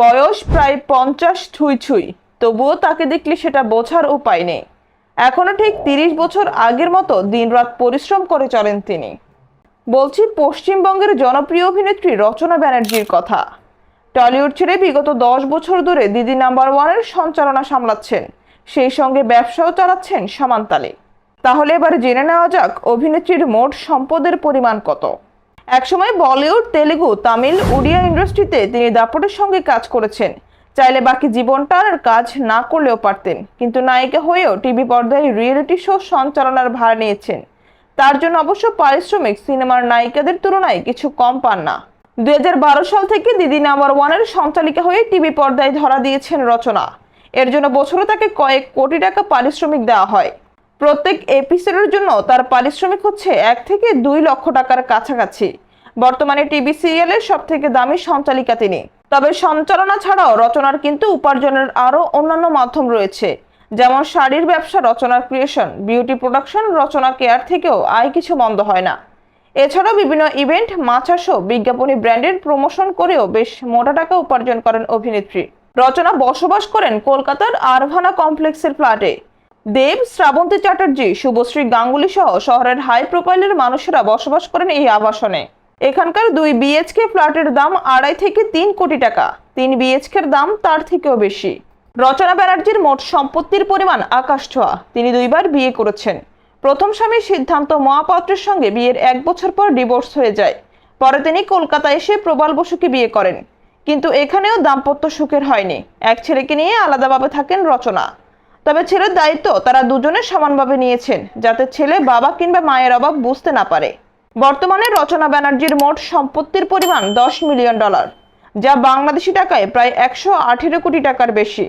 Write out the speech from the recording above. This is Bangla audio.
বয়স প্রায় পঞ্চাশ ছুঁই ছুঁই, তবুও তাকে দেখলে সেটা বোঝার উপায় নেই। এখনও ঠিক তিরিশ বছর আগের মতো দিনরাত পরিশ্রম করে চলেন তিনি। বলছি পশ্চিমবঙ্গের জনপ্রিয় অভিনেত্রী রচনা ব্যানার্জির কথা। টলিউড ছেড়ে বিগত দশ বছর ধরে দিদি নাম্বার ওয়ানের সঞ্চালনা সামলাচ্ছেন, সেই সঙ্গে ব্যবসাও চালাচ্ছেন সমানতালে। তাহলে এবার জেনে নেওয়া যাক অভিনেত্রীর মোট সম্পদের পরিমাণ কত। একসময় বলিউড, তেলেগু, তামিল, উড়িয়া ইন্ডাস্ট্রিতে তিনি দাপটের সঙ্গে কাজ করেছেন। চাইলে বাকি জীবনটা আর কাজ না করলেও পারতেন, কিন্তু নায়িকা হয়েও টিভি পর্দায় রিয়েলিটি শো সঞ্চালনার ভার নিয়েছেন। তার জন্য অবশ্য পারিশ্রমিক সিনেমার নায়িকাদের তুলনায় কিছু কম পান না। দুই হাজার বারো সাল থেকে দিদি নাম্বার ওয়ানের সঞ্চালিকা হয়ে টিভি পর্দায় ধরা দিয়েছেন রচনা। এর জন্য বছরে তাকে কয়েক কোটি টাকা পারিশ্রমিক দেওয়া হয়। প্রত্যেক এপিসোডের জন্য তার পারিশ্রমিক হচ্ছে এক থেকে দুই লক্ষ টাকার কাছাকাছি। বর্তমানে টিভি সিরিয়ালের সব থেকে দামি সঞ্চালিকা তিনি। তবে সঞ্চালনা ছাড়াও রচনার কিন্তু উপার্জনের আরও অন্যান্য মাধ্যম রয়েছে, যেমন শাড়ির ব্যবসা রচনার creation beauty production Rachana care থেকেও আয় কিছু মন্দ হয় না। এছাড়াও বিভিন্ন ইভেন্ট মাছাসহ বিজ্ঞাপনী ব্র্যান্ডের প্রমোশন করেও বেশ মোটা টাকা উপার্জন করেন অভিনেত্রী। রচনা বসবাস করেন কলকাতার আরভানা কমপ্লেক্সের ফ্ল্যাটে দেব, শ্রাবন্তী চ্যাটার্জি, শুভশ্রী গাঙ্গুলি সহ শহরের হাই প্রোফাইলের মানুষেরা বসবাস করেন এই আবাসনে। এখানকার দুই বিএচকে ফ্ল্যাটের দাম আড়াই থেকে তিন কোটি টাকা। তিন বিএইচকের দাম তার থেকেও বেশি। রচনা ব্যানার্জির মোট সম্পত্তির পরিমাণ আকাশ ছোঁয়া। তিনি দুইবার বিয়ে করেছেন। প্রথম স্বামী সিদ্ধান্ত মহাপাত্রের সঙ্গে বিয়ের এক বছর পর ডিভোর্স হয়ে যায়। পরে তিনি কলকাতায় এসে প্রবাল বসুকে বিয়ে করেন। কিন্তু এখানেও দাম্পত্য সুখের হয়নি। এক ছেলেকে নিয়ে আলাদাভাবে থাকেন রচনা। তবে ছেলের দায়িত্ব তারা দুজনে সমানভাবে নিয়েছেন, যাতে ছেলে বাবা কিংবা মায়ের অভাব বুঝতে না পারে। বর্তমানে রচনা ব্যানার্জির মোট সম্পত্তির পরিমাণ দশ মিলিয়ন ডলার, যা বাংলাদেশি টাকায় প্রায় একশো আঠেরো কোটি টাকার বেশি।